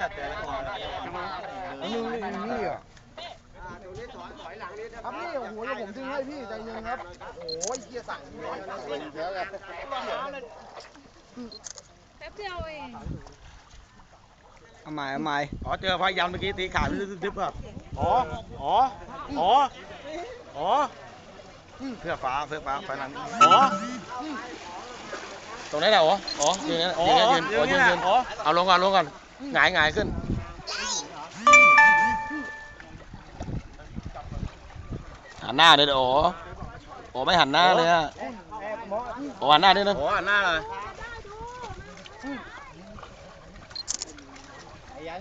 จัดแต่ละคนี่นี่อะครับนี่โอ้โหเดี๋ยวผมดึงให้พี่ใจเย็นครับ โอ้ยเกียร์สั่งเยอะนะเยอะเลยแป๊บเดียวเองเอาใหม่เอาใหม่อ๋อเจอพายันเมื่อกี้ตีขาดทึบๆอะอ๋อ อ๋อ อ๋อ อ๋อเพื่อฟ้าเพื่อฟ้าไฟนั้นอ๋อตรงนี้แหละอ๋อ อ๋อยืนยืนยืนยืนยืนเอาลงก่อนลงก่อน หงายหงายขึ้น หันหน้าเลยโอ้โอ้ไม่หันหน้าเลยอะโอ้หันหน้าด้วยนะโอ้หันหน้าเลย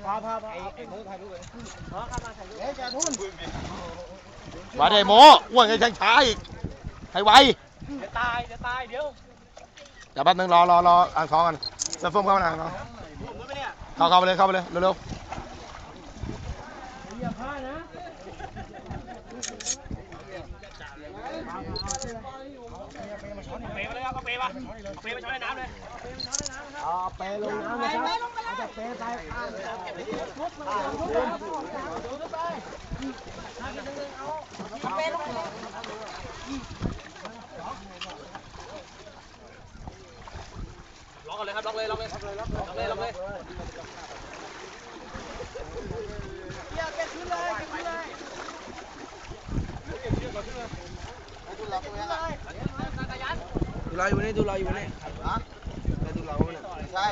พาพาพาไอ้ไอ้มือถ่ายรูปเลยพาเข้ามาถ่ายรูปเฮ้ยแกทุ่นมาเดโมอ้วนกันช้าๆอีกให้ไวเดี๋ยวตายเดี๋ยวตายเดี๋ยวเดี๋ยวแป๊บนึงรอรอรออ่างทองกันเสื้อฟ้มเข้ามาอ่างทอง เข้าเข้าไปเลยเข้าไปเลยเร็วอย่าพลาดนะเปไปเลยครับเอาเปมาเอาเปมาช้อนในน้ำเลยเอาเปลงน้ำนะครับเอาจากเปไปข้าง ล็อกกันเลยครับล็อกเลยล็อกเลยล็อกเลยล็อกเลยล็อกเลยดูเราอยู่นี่ดูเราอยู่นี่ใช่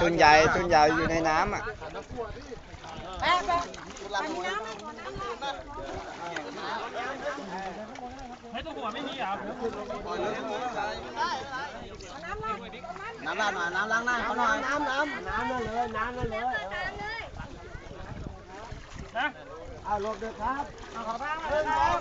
จุนใหญ่จุนใหญ่อยู่ในน้ำอะแป๊บแป๊บอันนี้น้ำไม่พอน้ำให้ตัวหัวไม่มีเหรอน้ำล้างหน่อยน้ำล้างหน้าเขาหน่อยน้ำน้ำน้ำนั่นเลยน้ำนั่นเลยนะเอาลบเด็กครับขอบ้างครับ